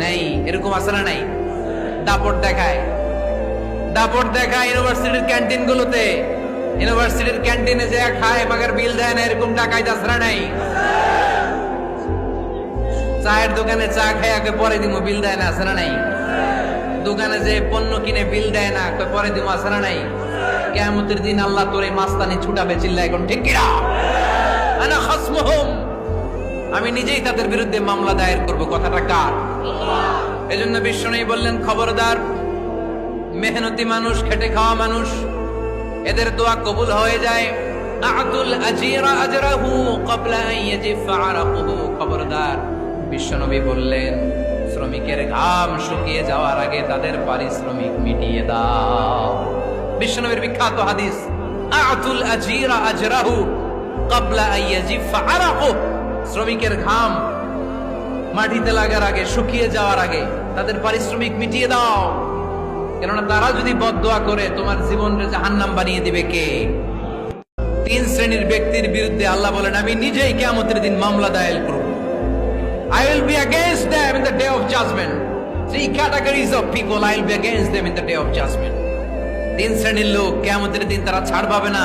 নাই, এরকম আছে না নাই? দাপট দেখায়। দাপট দেখায় ইউনিভার্সিটির ক্যান্টিন গুলোতে ইউনিভার্সিটির ক্যান্টিনে যে খায় মাগার বিল দেয় না, এরকম টাকাই দাসরা নাই? চায়ের দোকানে চা খায় আগে পরে দিমো, বিল দেয় না না নাই? দোকানে যে পণ্য কিনে বিল দেয় না পরে আছে না নাই? কেয়ামতের দিন আল্লাহ তোরে মাস্তানি ছুটাবে চিল্লা এখন ঠিক কিনা? আনা খাসমুহুম। আমি নিজেই তাদের বিরুদ্ধে মামলা দায়ের করব। কথাটা কার? এজন্য নেই বললেন, খবরদার, মেহনতি মানুষ, খেটে খাওয়া মানুষ, এদের দোয়া কবুল হয়ে যায়। আতুল আজিরা খবরদার, বিশ্বনবী বললেন, শ্রমিকের ঘাম শুকিয়ে যাওয়ার আগে তাদের পারিশ্রমিক মিটিয়ে দাও। বিশ্বনবীর বিখ্যাত হাদিস আতুল আজিরা শ্রমিকের ঘাম মাটিতে লাগার আগে, শুকিয়ে যাওয়ার আগে তাদের পারিশ্রমিক মিটিয়ে দাও কেননা তারা যদি বদদোয়া করে, তোমার জীবনকে জাহান্নাম বানিয়ে দিবে কে তিন শ্রেণির ব্যক্তির বিরুদ্ধে আল্লাহ বলেন, আমি নিজেই কেমতের দিন মামলা দায়ের করব I will be against them in the day of judgment. Three categories of people I will be against them in the day of judgment. তিন শ্রেণির লোক কেমতের দিন তারা ছাড় পাবে না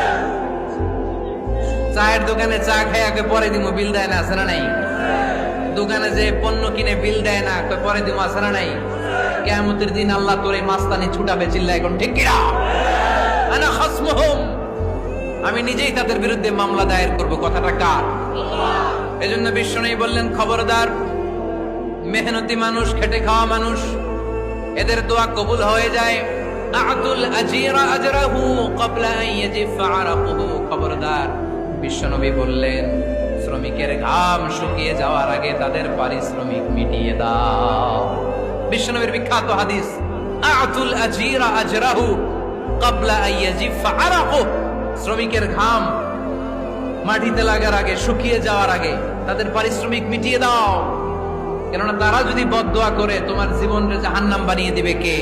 চায়ের দোকানে চা খায় আগে পরে দিমো, বিল দেয় না না নাই? দোকানে যে পণ্য কিনে বিল দেয় না পরে দিমো, আছে না নাই? কেয়ামতের দিন আল্লাহ তোর এই মাস্তানি ছুটাবে চিল্লা এখন, ঠিক কিনা? আনা খাসমুহুম। আমি নিজেই তাদের বিরুদ্ধে মামলা দায়ের করব, কথাটা কার? এজন্য বিশ্ব নেই বললেন, খবরদার, মেহনতি মানুষ, খেটে খাওয়া মানুষ, এদের দোয়া কবুল হয়ে যায়। আতুল আজিরা আজরাহু ক্বাবলা আন ইয়াজিফা খবরদার বিশ্বনবী বললেন, শ্রমিকের ঘাম শুকিয়ে যাওয়ার আগে তাদের পারিশ্রমিক মিটিয়ে দাও। বিশ্বনবীর বিখ্যাত হাদিস, আতুল আজিরা আজরাহু ক্বাবলা আন ইয়াজিফা আরাকুহু। শ্রমিকের ঘাম মাটিতে লাগার আগে, শুকিয়ে যাওয়ার আগে তাদের পারিশ্রমিক মিটিয়ে দাও। কেননা তারা যদি বদদোয়া করে, তোমার জীবনকে জাহান্নাম বানিয়ে দিবে কে?